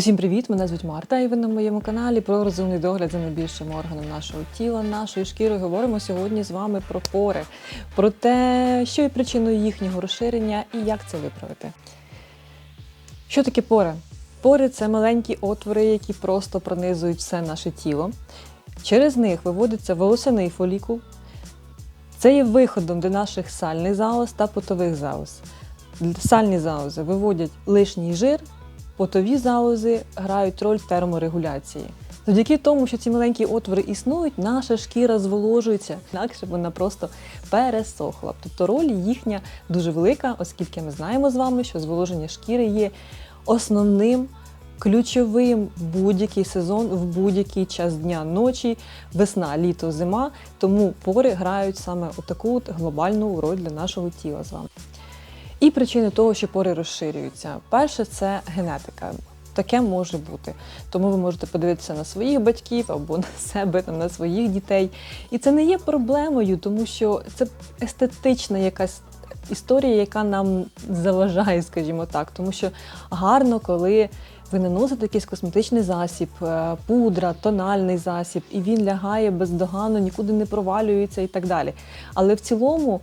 Усім привіт! Мене звуть Марта, і ви на моєму каналі про розумний догляд за найбільшим органом нашого тіла, нашої шкіри. Говоримо сьогодні з вами про пори, про те, що є причиною їхнього розширення і як це виправити. Що таке пори? Пори це маленькі отвори, які просто пронизують все наше тіло. Через них виводиться волосяний фолікул. Це є виходом до наших сальних залоз та потових залоз. Сальні залози виводять лишній жир, потові залози грають роль терморегуляції. Завдяки тому, що ці маленькі отвори існують, наша шкіра зволожується, інакше вона просто пересохла. Тобто роль їхня дуже велика, оскільки ми знаємо з вами, що зволоження шкіри є основним. Ключовим в будь-який сезон, в будь-який час дня, ночі, весна, літо, зима. Тому пори грають саме таку от глобальну роль для нашого тіла з вами. І причини того, що пори розширюються. Перше це генетика. Таке може бути. Тому ви можете подивитися на своїх батьків або на себе, там, на своїх дітей. І це не є проблемою, тому що це естетична якась історія, яка нам заважає, скажімо так. Тому що гарно, коли ви наносите якийсь косметичний засіб, е, пудра, тональний засіб, і він лягає бездоганно, нікуди не провалюється і так далі. Але в цілому.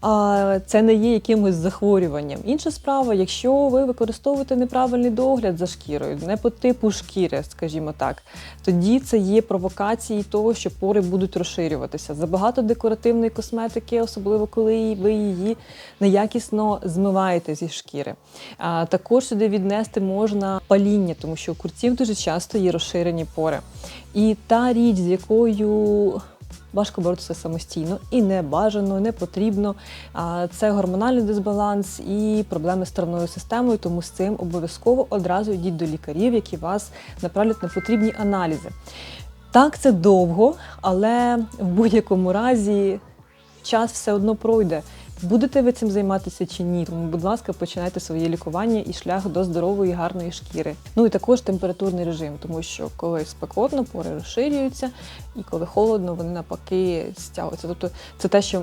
А це не є якимось захворюванням. Інша справа, якщо ви використовуєте неправильний догляд за шкірою, не по типу шкіри, скажімо так, тоді це є провокації того, що пори будуть розширюватися. Забагато декоративної косметики, особливо коли ви її неякісно змиваєте зі шкіри. А також сюди віднести можна паління, тому що у курців дуже часто є розширені пори. І та річ, з якою важко боротися самостійно і не бажано, не потрібно. Це гормональний дисбаланс і проблеми з травною системою, тому з цим обов'язково одразу йдіть до лікарів, які вас направлять на потрібні аналізи. Так, це довго, але в будь-якому разі час все одно пройде. Будете ви цим займатися чи ні? Тому, будь ласка, починайте своє лікування і шлях до здорової, гарної шкіри. Ну і також температурний режим, тому що коли спекотно, пори розширюються, і коли холодно, вони навпаки стягуються. Тобто, це те, що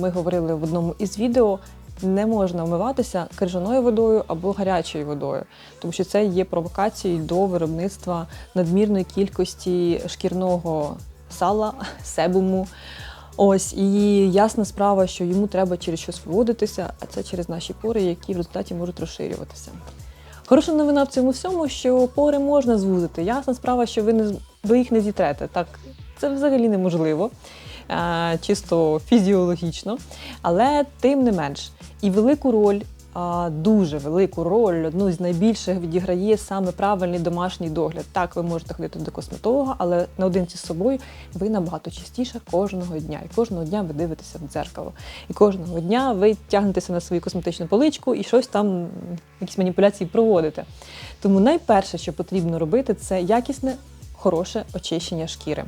ми говорили в одному із відео. Не можна вмиватися крижаною водою або гарячою водою, тому що це є провокацією до виробництва надмірної кількості шкірного сала, себуму. Ось і ясна справа, що йому треба через щось виводитися, а це через наші пори, які в результаті можуть розширюватися. Хороша новина в цьому всьому, що пори можна звузити. Ясна справа, що ви не ви їх не зітрете. Так, це взагалі неможливо, чисто фізіологічно, але тим не менш і велику роль дуже велику роль, одну з найбільших відіграє саме правильний домашній догляд. Так, ви можете ходити до косметолога, але наодинці з собою ви набагато частіше кожного дня. І кожного дня ви дивитеся в дзеркало. І кожного дня ви тягнетеся на свою косметичну поличку і щось там, якісь маніпуляції проводите. Тому найперше, що потрібно робити, це якісне, хороше очищення шкіри.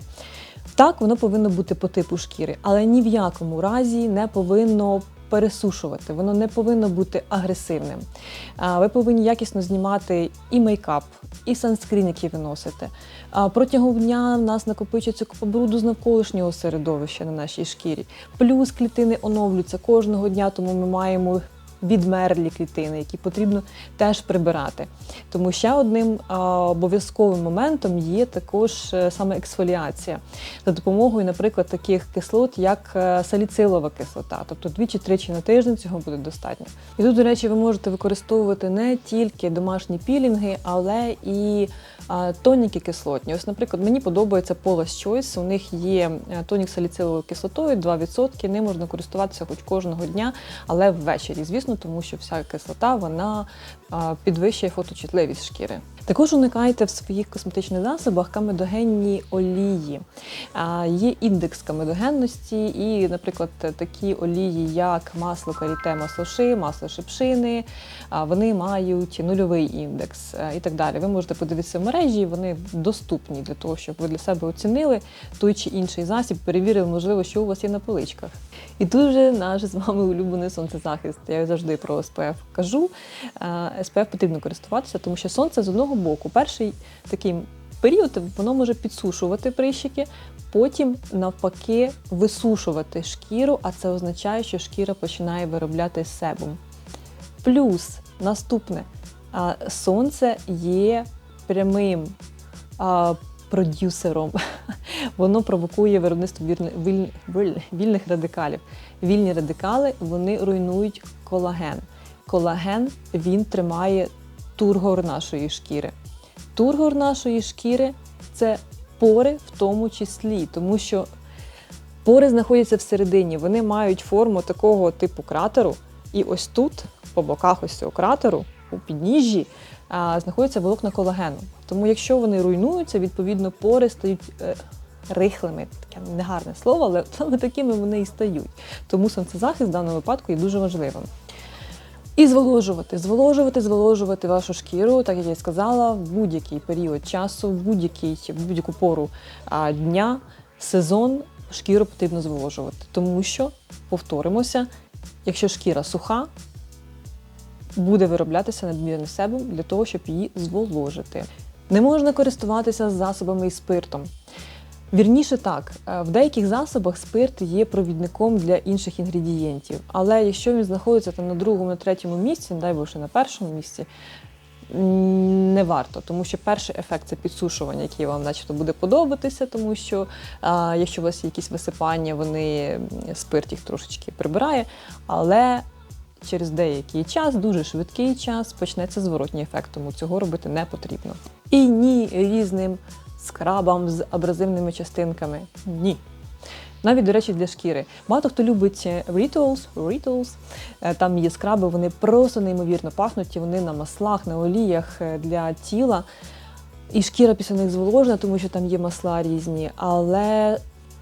Так, воно повинно бути по типу шкіри, але ні в якому разі не повинно пересушувати, воно не повинно бути агресивним. Ви повинні якісно знімати і мейкап, і санскрін, який ви носите. Протягом дня в нас накопичується купа бруду з навколишнього середовища на нашій шкірі. Плюс клітини оновлюються кожного дня, тому ми маємо відмерлі клітини, які потрібно теж прибирати. Тому ще одним обов'язковим моментом є також е, саме ексфоліація за допомогою, наприклад, таких кислот, як е, саліцилова кислота, тобто двічі-тричі на тиждень цього буде достатньо. І тут, до речі, ви можете використовувати не тільки домашні пілінги, але і тоніки кислотні. Ось, наприклад, мені подобається Paula's Choice, У них є е, тонік саліциловою кислотою, 2%. Ним можна користуватися хоч кожного дня, але ввечері, звісно, тому що вся кислота вона підвищує фоточутливість шкіри. Також уникайте в своїх косметичних засобах камедогенні олії. Є індекс камедогенності, і, наприклад, такі олії, як масло каріте, масло ши, масло шипшини, вони мають нульовий індекс і так далі. Ви можете подивитися в мережі, вони доступні для того, щоб ви для себе оцінили той чи інший засіб, перевірили, можливо, що у вас є на поличках. І дуже наш з вами улюблений сонцезахист. Я завжди про СПФ кажу. СПФ потрібно користуватися, тому що сонце з одного боку, перший такий період воно може підсушувати прищики, потім навпаки висушувати шкіру, а це означає, що шкіра починає виробляти себум. Плюс наступне сонце є прямим продюсером. Воно провокує виробництво вільних радикалів. Вільні радикали вони руйнують колаген. Колаген він тримає тургор нашої шкіри. Тургор нашої шкіри це пори в тому числі, тому що пори знаходяться всередині. Вони мають форму такого типу кратеру. І ось тут, по боках ось цього кратеру, у підніжжі, знаходяться волокна колагену. Тому якщо вони руйнуються, відповідно пори стають е, рихлими. Таке негарне слово, але такими вони і стають. Тому сонцезахист в даному випадку є дуже важливим. І зволожувати, зволожувати, зволожувати вашу шкіру, так як я й сказала, в будь-який період часу, в будь-який будь-яку пору а, дня, сезон шкіру потрібно зволожувати. Тому що, повторимося, якщо шкіра суха, буде вироблятися надмірний себум для того, щоб її зволожити. Не можна користуватися засобами із спиртом. Вірніше так, е, в деяких засобах спирт є провідником для інших інгредієнтів, але якщо він знаходиться там на другому, на третьому місці, не дай Боже, на першому місці, не варто, тому що перший ефект це підсушування, який вам начебто буде подобатися, тому що а, якщо у вас є якісь висипання, вони спирт їх трошечки прибирає, але через деякий час, дуже швидкий час, почнеться зворотній ефект, тому цього робити не потрібно. І ні різним скрабам з абразивними частинками. Ні. Навіть, до речі, для шкіри. Багато хто любить е, Rituals, Rituals. Е, Там є скраби, вони просто неймовірно пахнуть, вони на маслах, на оліях е, для тіла. І шкіра після них зволожена, тому що там є масла різні, але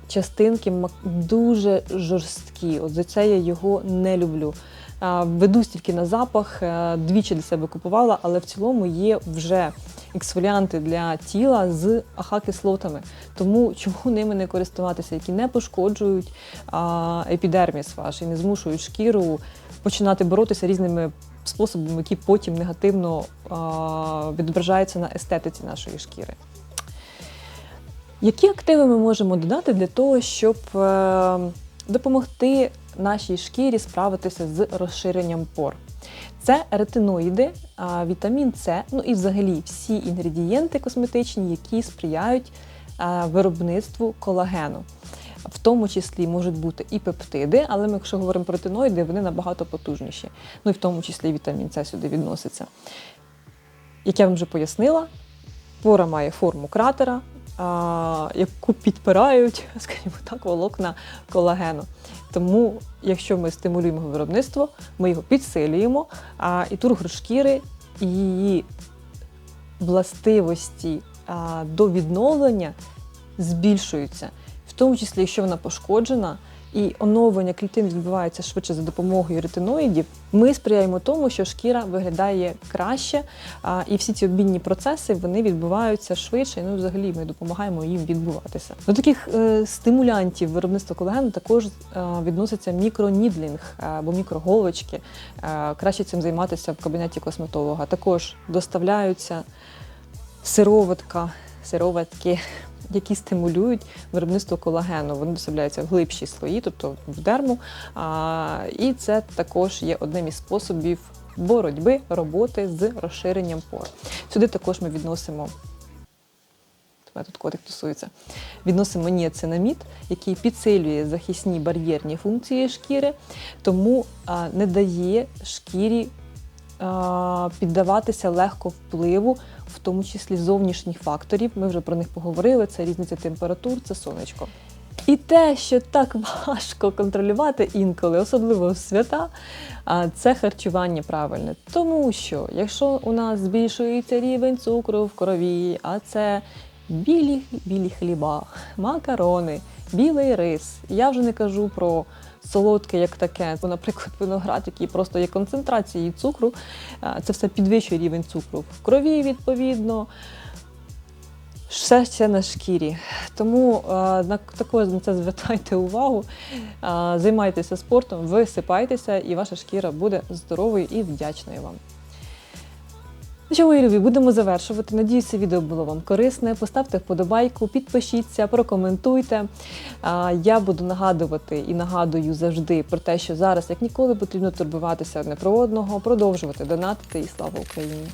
частинки дуже жорсткі. От за це я його не люблю. А, Веду стільки на запах, двічі для себе купувала, але в цілому є вже ексфоліанти для тіла з аха-кислотами. Тому чому ними не користуватися, які не пошкоджують а, епідерміс ваш і не змушують шкіру починати боротися різними способами, які потім негативно а, відображаються на естетиці нашої шкіри. Які активи ми можемо додати для того, щоб е, допомогти нашій шкірі справитися з розширенням пор? Це ретиноїди, вітамін С, ну і взагалі всі інгредієнти косметичні, які сприяють виробництву колагену. В тому числі можуть бути і пептиди, але ми, якщо говоримо про ретиноїди, вони набагато потужніші. Ну і в тому числі вітамін С сюди відноситься. Як я вам вже пояснила, пора має форму кратера, яку підпирають, скажімо так, волокна колагену. Тому, якщо ми стимулюємо виробництво, ми його підсилюємо, а і тургор шкіри і її властивості а, до відновлення збільшуються, в тому числі, якщо вона пошкоджена. І оновлення клітин відбувається швидше за допомогою ретиноїдів. Ми сприяємо тому, що шкіра виглядає краще, а, і всі ці обмінні процеси вони відбуваються швидше. Ну, взагалі, ми допомагаємо їм відбуватися. До таких е, стимулянтів виробництва колагену також е, відноситься мікронідлінг е, або мікроголочки. Е, краще цим займатися в кабінеті косметолога. Також доставляються сироватка, сироватки, які стимулюють виробництво колагену. Вони доставляються в глибші слої, тобто в дерму. І це також є одним із способів боротьби роботи з розширенням пор. Сюди також ми відносимо. Тут котик тусується. Відносимо ніацинамід, який підсилює захисні бар'єрні функції шкіри, тому не дає шкірі піддаватися легко впливу, в тому числі зовнішніх факторів. Ми вже про них поговорили: це різниця температур, це сонечко. І те, що так важко контролювати інколи, особливо в свята, це харчування правильне. Тому що якщо у нас збільшується рівень цукру в крові, а це білі, білі хліба, макарони, білий рис. Я вже не кажу про солодке як таке. Бо, Наприклад, виноград, який просто є концентрацією цукру, це все підвищує рівень цукру в крові, відповідно. Все це на шкірі. Тому на також на це звертайте увагу, займайтеся спортом, висипайтеся, і ваша шкіра буде здоровою і вдячною вам. Ну що, мої любі, будемо завершувати. Надіюся, відео було вам корисне. Поставте вподобайку, підпишіться, прокоментуйте. Я буду нагадувати і нагадую завжди про те, що зараз, як ніколи, потрібно турбуватися одне про одного, продовжувати донатити і слава Україні!